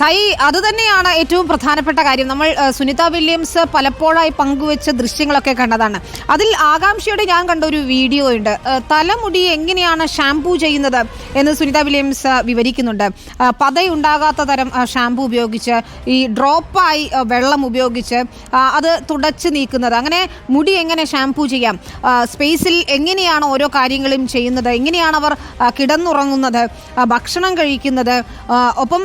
തൈ അത് തന്നെയാണ് ഏറ്റവും പ്രധാനപ്പെട്ട കാര്യം. നമ്മൾ സുനിത വില്യംസ് പലപ്പോഴായി പങ്കുവെച്ച ദൃശ്യങ്ങളൊക്കെ കണ്ടതാണ്. അതിൽ ആകാംക്ഷയോടെ ഞാൻ കണ്ട ഒരു വീഡിയോ ഉണ്ട്. തലമുടി എങ്ങനെയാണ് ഷാംപൂ ചെയ്യുന്നത് എന്ന് സുനിത വില്യംസ് വിവരിക്കുന്നുണ്ട്. പതയുണ്ടാകാത്ത തരം ഷാംപൂ ഉപയോഗിച്ച് ഈ ഡ്രോപ്പായി വെള്ളം ഉപയോഗിച്ച് അത് തുടച്ച് നീക്കുന്നത്. അങ്ങനെ മുടി എങ്ങനെ ഷാംപൂ ചെയ്യാം? സ്പേസിൽ എങ്ങനെയാണ് ഓരോ കാര്യങ്ങളും ചെയ്യുന്നത്? എങ്ങനെയാണ് അവർ കിടന്നുറങ്ങുന്നത്? ഭക്ഷണം കഴിക്കുന്നത്? ഒപ്പം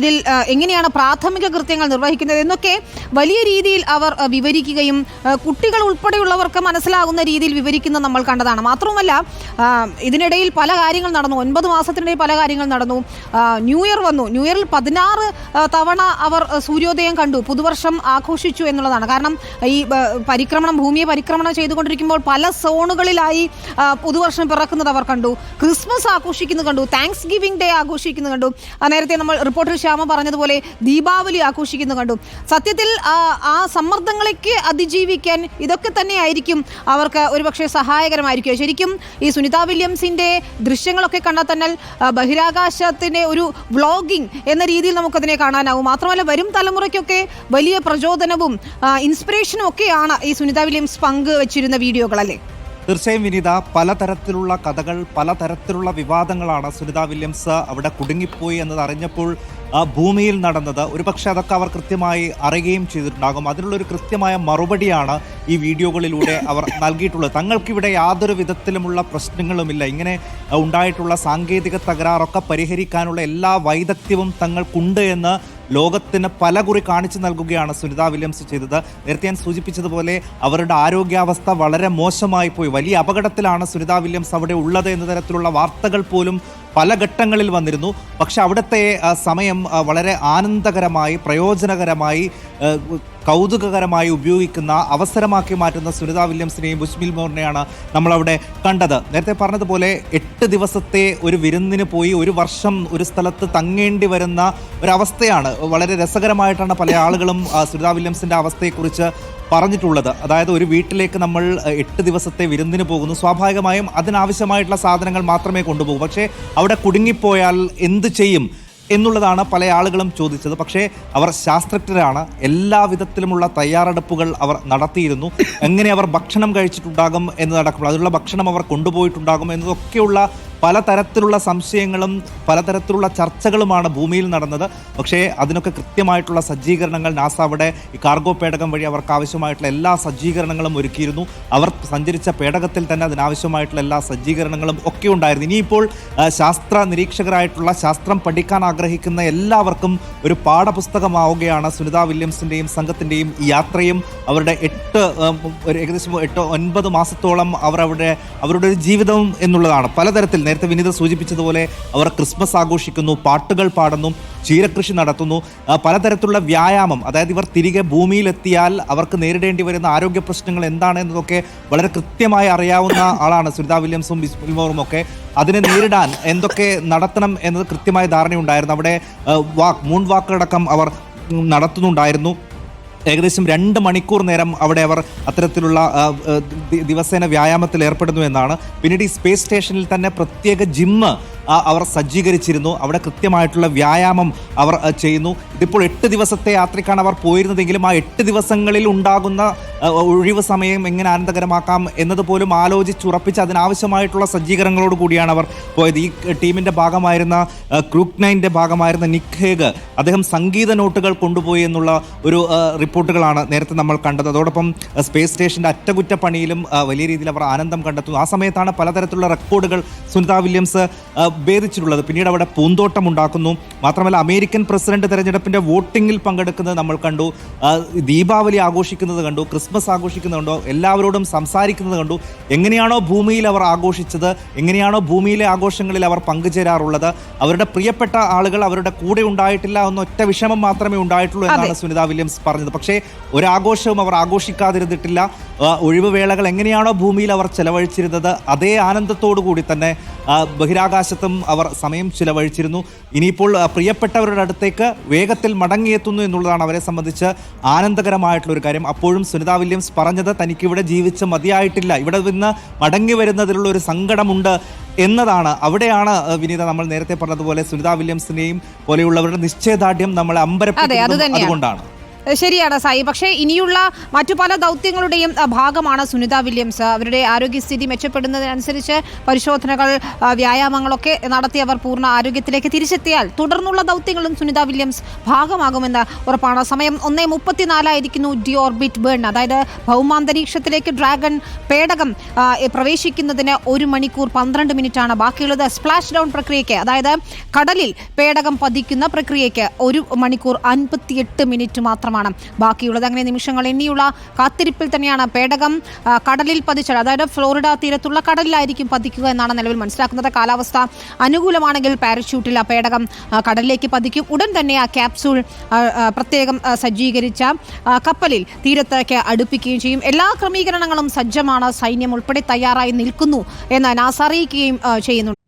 ഇതിൽ എങ്ങനെയാണ് പ്രാഥമിക കൃത്യങ്ങൾ നിർവഹിക്കുന്നത് എന്നൊക്കെ വലിയ രീതിയിൽ അവർ വിവരിക്കുകയും കുട്ടികൾ ഉൾപ്പെടെയുള്ളവർക്ക് മനസ്സിലാകുന്ന രീതിയിൽ വിവരിക്കുന്നത് നമ്മൾ കണ്ടതാണ്. മാത്രവുമല്ല ഇതിനിടയിൽ പല കാര്യങ്ങൾ നടന്നു. ഒൻപത് മാസത്തിനിടയിൽ പല കാര്യങ്ങൾ നടന്നു. ന്യൂ ഇയർ വന്നു. ന്യൂ ഇയറിൽ പതിനാറ് തവണ അവർ സൂര്യോദയം കണ്ടു. പുതുവർഷം ആഘോഷിച്ചു എന്നുള്ളതാണ്. കാരണം ഈ പരിക്രമണം ഭൂമിയെ പരിക്രമണം ചെയ്തുകൊണ്ടിരിക്കുമ്പോൾ പല സോണുകളിലായി പുതുവർഷം പിറക്കുന്നത് അവർ കണ്ടു. ക്രിസ്മസ് ആഘോഷിക്കുന്നത് കണ്ടു. താങ്ക്സ് ഗിവിംഗ് ഡേ ആഘോഷിക്കുന്നത് കണ്ടു. നേരത്തെ നമ്മൾ റിപ്പോർട്ടർ ശ്യാമ പറഞ്ഞതുപോലെ ദീപാവലി ആഘോഷിക്കുന്നു കണ്ടു. സത്യത്തിൽ ആ, സമ്മർദ്ദങ്ങളേക്ക് അതിജീവിക്കാൻ ഇതൊക്കെ തന്നെ ആയിരിക്കും അവർക്ക് ഒരുപക്ഷെ സഹായകരമായിരിക്കും. ശരിക്കും ഈ സുനിത വില്യംസിന്റെ ദൃശ്യങ്ങളൊക്കെ കണ്ടാൽ തന്നെ ബഹിരാകാശത്തിന്റെ ഒരു വ്ളോഗിംഗ് എന്ന രീതിയിൽ നമുക്കതിനെ കാണാനാവും. മാത്രമല്ല വരും തലമുറയ്ക്കൊക്കെ വലിയ പ്രചോദനവും ഇൻസ്പിറേഷനും ഒക്കെയാണ് ഈ സുനിത വില്യംസ് പങ്കുവച്ചിരുന്ന വെച്ചിരുന്ന അല്ലേ തീർച്ചയായും വിനീത പലതരത്തിലുള്ള കഥകൾ പലതരത്തിലുള്ള വിവാദങ്ങളാണ് സുനിത വില്യംസ് അവിടെ കുടുങ്ങിപ്പോയി എന്നത് അറിഞ്ഞപ്പോൾ ഭൂമിയിൽ നടന്നത്. ഒരുപക്ഷെ അതൊക്കെ അവർ കൃത്യമായി അറിയുകയും ചെയ്തിട്ടുണ്ടാകും. അതിനുള്ളൊരു കൃത്യമായ മറുപടിയാണ് ഈ വീഡിയോകളിലൂടെ അവർ നൽകിയിട്ടുള്ളത്. തങ്ങൾക്കിവിടെ യാതൊരു വിധത്തിലുമുള്ള പ്രശ്നങ്ങളുമില്ല. ഇങ്ങനെ ഉണ്ടായിട്ടുള്ള സാങ്കേതിക തകരാറൊക്കെ പരിഹരിക്കാനുള്ള എല്ലാ വൈദഗ്ധ്യവും തങ്ങൾക്കുണ്ട് എന്ന് ലോകത്തിന് പല കുറി കാണിച്ചു നൽകുകയാണ് സുനിത വില്യംസ് ചെയ്തത്. നേരത്തെ ഞാൻ സൂചിപ്പിച്ചതുപോലെ അവരുടെ ആരോഗ്യാവസ്ഥ വളരെ മോശമായി പോയി. വലിയ അപകടത്തിലാണ് സുനിത വില്യംസ് അവിടെ ഉള്ളത് എന്ന തരത്തിലുള്ള വാർത്തകൾ പോലും പല ഘട്ടങ്ങളിൽ വന്നിരുന്നു. പക്ഷെ അവിടുത്തെ സമയം വളരെ ആനന്ദകരമായി പ്രയോജനകരമായി കൗതുകകരമായി ഉപയോഗിക്കുന്ന അവസരമാക്കി മാറ്റുന്ന സുനിത വില്യംസിനെയും ബുഷ്മിൽ മോറിനെയാണ് നമ്മളവിടെ കണ്ടത്. നേരത്തെ പറഞ്ഞതുപോലെ എട്ട് ദിവസത്തെ ഒരു വിരുന്നിന് പോയി ഒരു വർഷം ഒരു സ്ഥലത്ത് തങ്ങേണ്ടി വരുന്ന ഒരവസ്ഥയാണ്. വളരെ രസകരമായിട്ടാണ് പല ആളുകളും സുനിത വില്യംസിന്റെ അവസ്ഥയെക്കുറിച്ച് പറഞ്ഞിട്ടുള്ളത്. അതായത് ഒരു വീട്ടിലേക്ക് നമ്മൾ എട്ട് ദിവസത്തെ വിരുന്നിന് പോകുന്നു. സ്വാഭാവികമായും അതിനാവശ്യമായിട്ടുള്ള സാധനങ്ങൾ മാത്രമേ കൊണ്ടുപോകൂ. പക്ഷേ അവിടെ കുടുങ്ങിപ്പോയാൽ എന്ത് ചെയ്യും? എന്നുള്ളതാണ് പല ആളുകളും ചോദിച്ചത്. പക്ഷേ അവർ ശാസ്ത്രജ്ഞരാണ്. എല്ലാ വിധത്തിലുമുള്ള തയ്യാറെടുപ്പുകൾ അവർ നടത്തിയിരുന്നു. എങ്ങനെ അവർ ഭക്ഷണം കഴിച്ചിട്ടുണ്ടാകും എന്നതടക്കം അതിനുള്ള ഭക്ഷണം അവർ കൊണ്ടുപോയിട്ടുണ്ടാകും എന്നതൊക്കെയുള്ള പലതരത്തിലുള്ള സംശയങ്ങളും പലതരത്തിലുള്ള ചർച്ചകളുമാണ് ഭൂമിയിൽ നടന്നത്. പക്ഷേ അതിനൊക്കെ കൃത്യമായിട്ടുള്ള സജ്ജീകരണങ്ങൾ നാസ അവിടെ ഈ കാർഗോ പേടകം വഴി അവർക്ക് ആവശ്യമായിട്ടുള്ള എല്ലാ സജ്ജീകരണങ്ങളും ഒരുക്കിയിരുന്നു. അവർ സഞ്ചരിച്ച പേടകത്തിൽ തന്നെ അതിനാവശ്യമായിട്ടുള്ള എല്ലാ സജ്ജീകരണങ്ങളും ഒക്കെ ഉണ്ടായിരുന്നു. ഇനിയിപ്പോൾ ശാസ്ത്ര നിരീക്ഷകരായിട്ടുള്ള ശാസ്ത്രം പഠിക്കാൻ ആഗ്രഹിക്കുന്ന എല്ലാവർക്കും ഒരു പാഠപുസ്തകമാവുകയാണ്. സുനിത വില്യംസിന്റെയും സംഘത്തിന്റെയും യാത്രയും. അവരുടെ എട്ട് ഏകദേശം എട്ട് ഒൻപത് മാസത്തോളം അവർ അവരുടെ അവരുടെ ഒരു ജീവിതവും എന്നുള്ളതാണ്. പലതരത്തിൽ നേരത്തെ വിനീത സൂചിപ്പിച്ചതുപോലെ അവർ ക്രിസ്മസ് ആഘോഷിക്കുന്നു പാട്ടുകൾ പാടുന്നു ക്ഷീരകൃഷി നടത്തുന്നു. പലതരത്തിലുള്ള വ്യായാമം അതായത് ഇവർ തിരികെ ഭൂമിയിലെത്തിയാൽ അവർക്ക് നേരിടേണ്ടി വരുന്ന ആരോഗ്യ പ്രശ്നങ്ങൾ എന്താണ് എന്നതൊക്കെ വളരെ കൃത്യമായി അറിയാവുന്ന ആളാണ് സുനിത വില്യംസും ബിസ്മിൽമോറും ഒക്കെ. അതിനെ നേരിടാൻ എന്തൊക്കെ നടത്തണം എന്നത് കൃത്യമായ ധാരണയുണ്ടായിരുന്നു. അവിടെ വാക്ക് മൂൺ വാക്കടക്കം അവർ നടത്തുന്നുണ്ടായിരുന്നു. ഏകദേശം രണ്ട് മണിക്കൂർ നേരം അവിടെ അവർ അത്തരത്തിലുള്ള ദിവസേന വ്യായാമത്തിൽ ഏർപ്പെടുന്നു എന്നാണ്. പിന്നീട് ഈ സ്പേസ് സ്റ്റേഷനിൽ തന്നെ പ്രത്യേക ജിമ്മ് അവർ സജ്ജീകരിച്ചിരുന്നു. അവിടെ കൃത്യമായിട്ടുള്ള വ്യായാമം അവർ ചെയ്യുന്നു. ഇതിപ്പോൾ എട്ട് ദിവസത്തെ യാത്രയ്ക്കാണ് അവർ പോയിരുന്നതെങ്കിലും ആ എട്ട് ദിവസങ്ങളിൽ ഉണ്ടാകുന്ന ഒഴിവ് സമയം എങ്ങനെ ആനന്ദകരമാക്കാം എന്നതുപോലും ആലോചിച്ചുറപ്പിച്ച് അതിനാവശ്യമായിട്ടുള്ള സജ്ജീകരണങ്ങളോട് കൂടിയാണ് അവർ പോയത്. ഈ ടീമിന്റെ ഭാഗമായിരുന്ന ക്രൂക്നൈന്റെ നൈന്റെ ഭാഗമായിരുന്ന നിഖേഗ് അദ്ദേഹം സംഗീത നോട്ടുകൾ കൊണ്ടുപോയി എന്നുള്ള ഒരു റിപ്പോർട്ടുകളാണ് നേരത്തെ നമ്മൾ കണ്ടത്. അതോടൊപ്പം സ്പേസ് സ്റ്റേഷന്റെ അറ്റകുറ്റപ്പണിയിലും വലിയ രീതിയിൽ അവർ ആനന്ദം കണ്ടെത്തുന്നു. ആ സമയത്താണ് പലതരത്തിലുള്ള റെക്കോർഡുകൾ. സുനിത വില്യംസ് ആ, പിന്നീട് അവിടെ പൂന്തോട്ടം ഉണ്ടാക്കുന്നു മാത്രമല്ല അമേരിക്കൻ പ്രസിഡന്റ് തെരഞ്ഞെടുപ്പിന്റെ വോട്ടിങ്ങിൽ പങ്കെടുക്കുന്നത് നമ്മൾ കണ്ടു. ദീപാവലി ആഘോഷിക്കുന്നത് കണ്ടു. ക്രിസ്മസ് ആഘോഷിക്കുന്നത് കണ്ടു. എല്ലാവരോടും സംസാരിക്കുന്നത് കണ്ടു. എങ്ങനെയാണോ ഭൂമിയിൽ അവർ ആഘോഷിച്ചത്? എങ്ങനെയാണോ ഭൂമിയിലെ ആഘോഷങ്ങളിൽ അവർ പങ്കുചേരാറുള്ളത്? അവരുടെ പ്രിയപ്പെട്ട ആളുകൾ അവരുടെ കൂടെ ഉണ്ടായിട്ടില്ല എന്നൊറ്റ വിഷമം മാത്രമേ ഉണ്ടായിട്ടുള്ളൂ എന്നാണ് സുനിത വില്യംസ് പറഞ്ഞത്. പക്ഷേ ഒരാഘോഷവും അവർ ആഘോഷിക്കാതിരുന്നിട്ടില്ല. ഒഴിവ് വേളകൾ എങ്ങനെയാണോ ഭൂമിയിൽ അവർ ചെലവഴിച്ചിരുന്നത്? അതേ ആനന്ദത്തോടു കൂടി തന്നെ ആ, സ്ഥലത്തും അവർ സമയം ചിലവഴിച്ചിരുന്നു. ഇനിയിപ്പോൾ പ്രിയപ്പെട്ടവരുടെ അടുത്തേക്ക് വേഗത്തിൽ മടങ്ങിയെത്തുന്നു എന്നുള്ളതാണ് അവരെ സംബന്ധിച്ച് ആനന്ദകരമായിട്ടുള്ള ഒരു കാര്യം. അപ്പോഴും സുനിത വില്യംസ് പറഞ്ഞത് തനിക്ക് ഇവിടെ ജീവിച്ച് മതിയായിട്ടില്ല. ഇവിടെ നിന്ന് മടങ്ങി വരുന്നതിലുള്ള ഒരു സങ്കടമുണ്ട് എന്നതാണ്. അവിടെയാണ് വിനീത നമ്മൾ നേരത്തെ പറഞ്ഞതുപോലെ സുനിത വില്യംസിനെയും പോലെയുള്ളവരുടെ നിശ്ചയദാർഢ്യം നമ്മളെ തന്നെയാണ്. അതുകൊണ്ടാണ്. ശരിയാണ് സായി. പക്ഷേ ഇനിയുള്ള മറ്റു പല ദൗത്യങ്ങളുടെയും ഭാഗമാണ് സുനിത വില്യംസ്. അവരുടെ ആരോഗ്യസ്ഥിതി മെച്ചപ്പെടുന്നതിനനുസരിച്ച് പരിശോധനകൾ വ്യായാമങ്ങളൊക്കെ നടത്തി അവർ പൂർണ ആരോഗ്യത്തിലേക്ക് തിരിച്ചെത്തിയാൽ തുടർന്നുള്ള ദൗത്യങ്ങളും സുനിത വില്യംസ് ഭാഗമാകുമെന്ന് ഉറപ്പാണ്. സമയം ഒന്നേ മുപ്പത്തിനാലായിരിക്കുന്നു ഡി ഓർബിറ്റ് ബേൺ. അതായത് ഭൗമാന്തരീക്ഷത്തിലേക്ക് ഡ്രാഗൺ പേടകം പ്രവേശിക്കുന്നതിന് ഒരു മണിക്കൂർ പന്ത്രണ്ട് മിനിറ്റാണ് ബാക്കിയുള്ളത്. സ്പ്ലാഷ് ഡൗൺ പ്രക്രിയയ്ക്ക് അതായത് കടലിൽ പേടകം പതിക്കുന്ന പ്രക്രിയയ്ക്ക് ഒരു മണിക്കൂർ അൻപത്തിയെട്ട് മിനിറ്റ് മാത്രമാണ് ബാക്കിയുള്ളത് അങ്ങനെ നിമിഷങ്ങൾ എണ്ണിയുള്ള കാത്തിരിപ്പിൽ തന്നെയാണ് പേടകം കടലിൽ പതിച്ചത്. അതായത് ഫ്ലോറിഡ തീരത്തുള്ള കടലിലായിരിക്കും പതിക്കുക എന്നാണ് നിലവിൽ മനസ്സിലാക്കുന്നത്. കാലാവസ്ഥ അനുകൂലമാണെങ്കിൽ പാരച്യൂട്ടിൽ ആ പേടകം കടലിലേക്ക് പതിക്കും. ഉടൻ തന്നെ ആ ക്യാപ്സൂൾ പ്രത്യേകം സജ്ജീകരിച്ച കപ്പലിൽ തീരത്തേക്ക് അടുപ്പിക്കുകയും ചെയ്യും. എല്ലാ ക്രമീകരണങ്ങളും സജ്ജമാണ്. സൈന്യം ഉൾപ്പെടെ തയ്യാറായി നിൽക്കുന്നു എന്ന് നാസ അറിയിക്കുകയും ചെയ്യുന്നുണ്ട്.